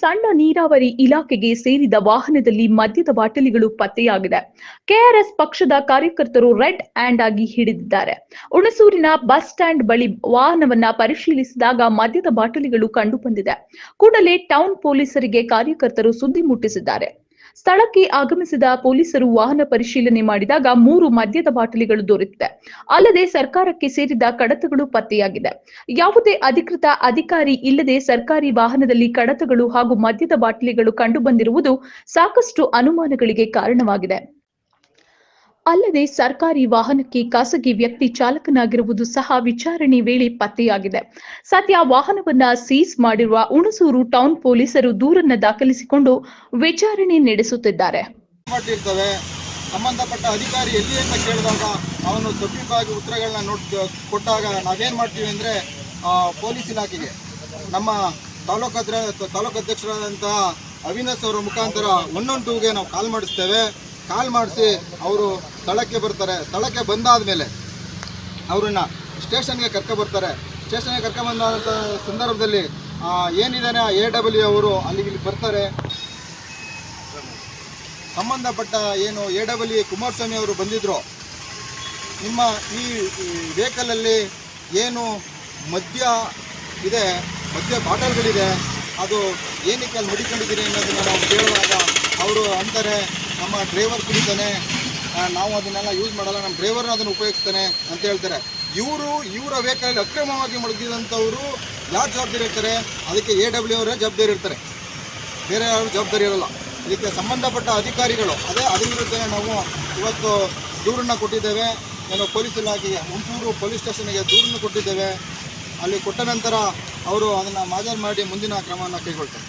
ಸಣ್ಣ ನೀರಾವರಿ ಇಲಾಖೆಗೆ ಸೇರಿದ ವಾಹನದಲ್ಲಿ ಮದ್ಯದ ಬಾಟಲಿಗಳು ಪತ್ತೆಯಾಗಿದೆ. ಕೆಆರ್ಎಸ್ ಪಕ್ಷದ ಕಾರ್ಯಕರ್ತರು ರೆಡ್ ಹ್ಯಾಂಡ್ ಆಗಿ ಹಿಡಿದಿದ್ದಾರೆ. ಹುಣಸೂರಿನ ಬಸ್ ಸ್ಟ್ಯಾಂಡ್ ಬಳಿ ವಾಹನವನ್ನ ಪರಿಶೀಲಿಸಿದಾಗ ಮದ್ಯದ ಬಾಟಲಿಗಳು ಕಂಡುಬಂದಿದೆ. ಕೂಡಲೇ ಟೌನ್ ಪೊಲೀಸರಿಗೆ ಕಾರ್ಯಕರ್ತರು ಸುದ್ದಿ ಮುಟ್ಟಿಸಿದ್ದಾರೆ. ಸ್ಥಳಕ್ಕೆ ಆಗಮಿಸಿದ ಪೊಲೀಸರು ವಾಹನ ಪರಿಶೀಲನೆ ಮಾಡಿದಾಗ ಮೂರು ಮದ್ಯದ ಬಾಟಲಿಗಳು ದೊರೆತಿದೆ. ಅಲ್ಲದೆ ಸರ್ಕಾರಕ್ಕೆ ಸೇರಿದ ಕಡತಗಳು ಪತ್ತೆಯಾಗಿದೆ. ಯಾವುದೇ ಅಧಿಕೃತ ಅಧಿಕಾರಿ ಇಲ್ಲದೆ ಸರ್ಕಾರಿ ವಾಹನದಲ್ಲಿ ಕಡತಗಳು ಹಾಗೂ ಮದ್ಯದ ಬಾಟಲಿಗಳು ಕಂಡುಬಂದಿರುವುದು ಸಾಕಷ್ಟು ಅನುಮಾನಗಳಿಗೆ ಕಾರಣವಾಗಿದೆ. ಅಲ್ಲದೆ ಸರ್ಕಾರಿ ವಾಹನಕ್ಕೆ ಖಾಸಗಿ ವ್ಯಕ್ತಿ ಚಾಲಕನಾಗಿರುವುದು ಸಹ ವಿಚಾರಣೆ ವೇಳೆ ಪತ್ತೆಯಾಗಿದೆ. ಸದ್ಯ ವಾಹನವನ್ನ ಸೀಸ್ ಮಾಡಿರುವ ಹುಣಸೂರು ಟೌನ್ ಪೊಲೀಸರು ದೂರನ್ನ ದಾಖಲಿಸಿಕೊಂಡು ವಿಚಾರಣೆ ನಡೆಸುತ್ತಿದ್ದಾರೆ. ಸಂಬಂಧಪಟ್ಟ ಅಧಿಕಾರಿ ಎಲ್ಲಿ ಅಂತ ಕೇಳಿದಾಗ ಅವನು ತಪ್ಪಿಗಾಗಿ ಉತ್ತರಗಳನ್ನ ನೋಡ್, ಕೊಟ್ಟಾಗ ನಾವೇನು ಮಾಡ್ತೀವಿ ಅಂದರೆ ಪೊಲೀಸ್ ಇಲಾಖೆಗೆ. ನಮ್ಮ ತಾಲೂಕು ತಾಲೂಕು ಅಧ್ಯಕ್ಷರಾದಂತಹ ಅವಿನಾಶ್ ಅವರ ಮುಖಾಂತರ ಒನ್ ಟೂಗೆ ನಾವು ಕಾಲ್ ಮಾಡಿಸ್ತೇವೆ. ಕಾಲ್ ಮಾಡಿಸಿ ಅವರು ಸ್ಥಳಕ್ಕೆ ಬರ್ತಾರೆ. ಸ್ಥಳಕ್ಕೆ ಬಂದಾದ ಮೇಲೆ ಅವರನ್ನ ಸ್ಟೇಷನ್ಗೆ ಕರ್ಕೊಬರ್ತಾರೆ ಸ್ಟೇಷನ್ಗೆ ಕರ್ಕೊಂಬಂದಂಥ ಸಂದರ್ಭದಲ್ಲಿ ಏನಿದ್ದಾನೆ ಆ ಎ ಡಬ್ಲ್ಯೂ ಅವರು ಅಲ್ಲಿಗೆ ಇಲ್ಲಿ ಬರ್ತಾರೆ. ಸಂಬಂಧಪಟ್ಟ ಏನು ಎ ಡಬ್ಲ್ಯೂ ಕುಮಾರಸ್ವಾಮಿ ಅವರು ಬಂದಿದ್ರು, ನಿಮ್ಮ ಈ ವೆಹಿಕಲಲ್ಲಿ ಏನು ಮದ್ಯ ಇದೆ, ಮದ್ಯ ಬಾಟಲ್ಗಳಿದೆ, ಅದು ಏನಕ್ಕೆ ಅಲ್ಲಿ ಮುಡಿಕೊಂಡಿದ್ದೀರಿ ಅನ್ನೋದನ್ನ ನಾವು ಕೇಳುವಾಗ ಅವರು ಅಂತಾರೆ. ನಮ್ಮ ಡ್ರೈವರ್ ಕುಡಿತಾನೆ ನಾವು ಅದನ್ನೆಲ್ಲ ಯೂಸ್ ಮಾಡಲ್ಲ, ನಮ್ಮ ಡ್ರೈವರ್ನ ಅದನ್ನು ಉಪಯೋಗಿಸ್ತಾನೆ ಅಂತ ಹೇಳ್ತಾರೆ. ಇವರು ಇವರ ವೆಹಿಕಲ್ ಅಕ್ರಮವಾಗಿ ಮಡಗಿದಂಥವರು ಯಾರು ಜವಾಬ್ದಾರಿ ಇರ್ತಾರೆ? ಅದಕ್ಕೆ ಎ ಡಬ್ಲ್ಯೂ ಅವರೇ ಜವಾಬ್ದಾರಿ ಇರ್ತಾರೆ. ಬೇರೆ ಯಾರು ಜವಾಬ್ದಾರಿ ಇರಲ್ಲ. ಇದಕ್ಕೆ ಸಂಬಂಧಪಟ್ಟ ಅಧಿಕಾರಿಗಳು, ಅದೇ ಅದ್ರ ವಿರುದ್ಧ ನಾವು ಇವತ್ತು ದೂರನ್ನು ಕೊಟ್ಟಿದ್ದೇವೆ. ನಾನು ಪೊಲೀಸ್ ಇಲಾಖೆಗೆ, ಹುಣಸೂರು ಪೊಲೀಸ್ ಸ್ಟೇಷನ್ಗೆ ದೂರನ್ನು ಕೊಟ್ಟಿದ್ದೇವೆ. ಅಲ್ಲಿ ಕೊಟ್ಟ ನಂತರ ಅವರು ಅದನ್ನು ಮಾಜರ್ ಮಾಡಿ ಮುಂದಿನ ಕ್ರಮವನ್ನು ಕೈಗೊಳ್ತಾರೆ.